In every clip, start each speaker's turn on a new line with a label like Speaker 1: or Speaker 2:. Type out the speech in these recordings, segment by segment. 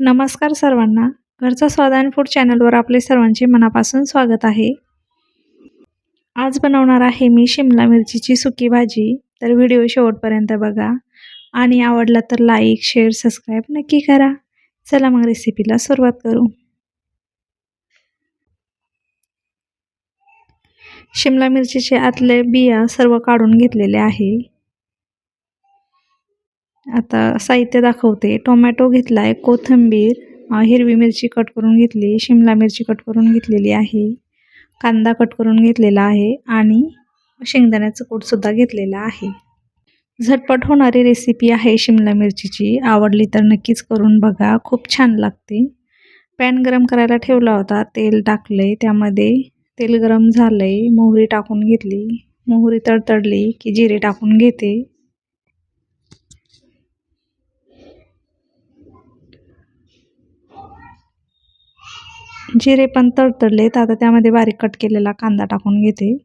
Speaker 1: नमस्कार सर्वांना. घरचा स्वाद फूड चॅनलवर आपले सर्वांचे मनापासून स्वागत आहे. आज बनवणार आहे मी शिमला मिरचीची सुकी भाजी. तर व्हिडिओ शेवटपर्यंत बघा. आणि आवडला तर लाईक शेअर सबस्क्राईब नक्की करा. चला मग रेसिपीला सुरुवात करू. शिमला मिरचीचे आतले बिया सर्व काढून घेतलेले आहे. आता साहित्य दाखवते. टोमॅटो घेतला आहे कोथिंबीर हिरवी मिरची कट करून घेतली शिमला मिरची कट करून घेतलेली आहे कांदा कट करून घेतलेला आहे आणि शेंगदाण्याचं कूटसुद्धा घेतलेला आहे. झटपट होणारी रेसिपी आहे शिमला मिरचीची. आवडली तर नक्कीच करून बघा. खूप छान लागते. पॅन गरम करायला ठेवला होता. तेल टाकलं आहे त्यामध्ये तेल गरम झालं आहे मोहरी टाकून घेतली. मोहरी तडतडली की जिरे टाकून घेते. जिरे पण तडतडलेत. आता त्यामध्ये बारीक कट केलेला कांदा टाकून घेते.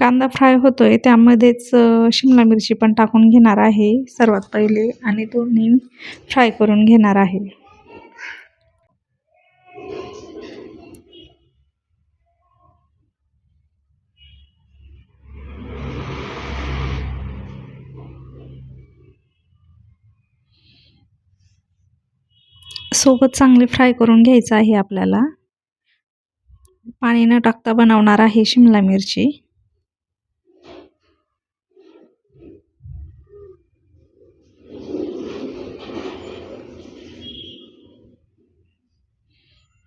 Speaker 1: कांदा फ्राय होतोय. त्यामध्येच शिमला मिरची पण टाकून घेणार आहे. सर्वात पहिले आणि दोन्ही फ्राय करून घेणार आहे. सोबत चांगले फ्राय करून घ्यायचं आहे आपल्याला. पाणी न टाकता बनवणार आहे शिमला मिरची.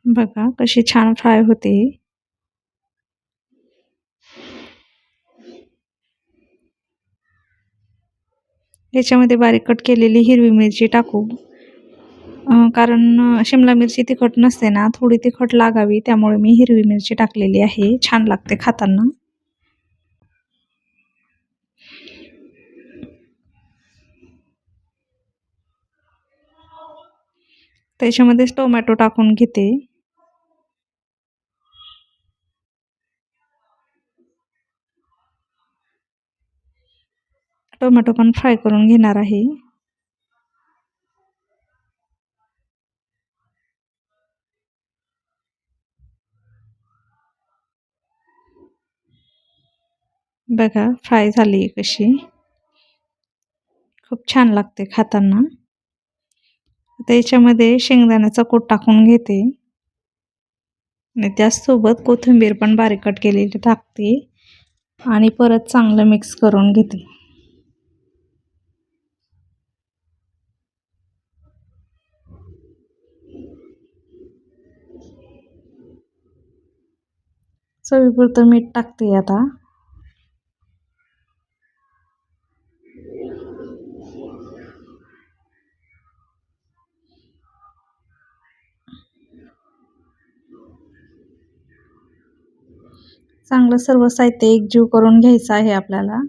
Speaker 1: बघा कशी छान फ्राय होते. याच्यामध्ये बारीक कट केलेली हिरवी मिरची टाकू. कारण शिमला मिरची तिखट नसते ना थोडी तिखट लागावी त्यामुळे मी हिरवी मिरची टाकलेली आहे. छान लागते खाताना. त्याच्यामध्येच टोमॅटो टाकून घेते. टोमॅटो पण फ्राय करून घेणार आहे. बघा फ्राय झाली आहे कशी. खूप छान लागते खाताना. आता याच्यामध्ये शेंगदाण्याचा कोट टाकून घेते. आणि त्याचसोबत कोथिंबीर पण बारीक कट केलेली टाकते. आणि परत चांगलं मिक्स करून घेते. चवीपुरतं मीठ टाकते आता. चांगलं सर्व साहित्य एकजीव करून घ्यायचं आहे आपल्याला.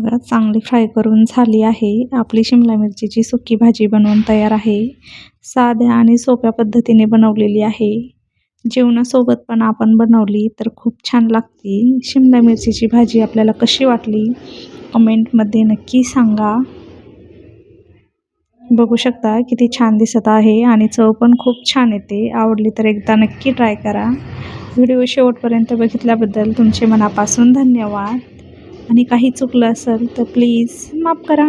Speaker 1: बघा चांगली फ्राय करून झाली आहे. आपली शिमला मिरचीची सुकी भाजी बनवून तयार आहे. साध्या आणि सोप्या पद्धतीने बनवलेली आहे. जेवणासोबत पण आपण बनवली तर खूप छान लागते. शिमला मिरचीची भाजी आपल्याला कशी वाटली? कमेंटमध्ये नक्की सांगा. बघू शकता किती छान दिसत आहे आणि चव पण खूप छान येते. आवडली तर एकदा नक्की ट्राय करा. व्हिडिओ शेवटपर्यंत बघितल्याबद्दल तुमचे मनापासून धन्यवाद. आणि काही चुकलं असेल तर प्लीज माफ करा.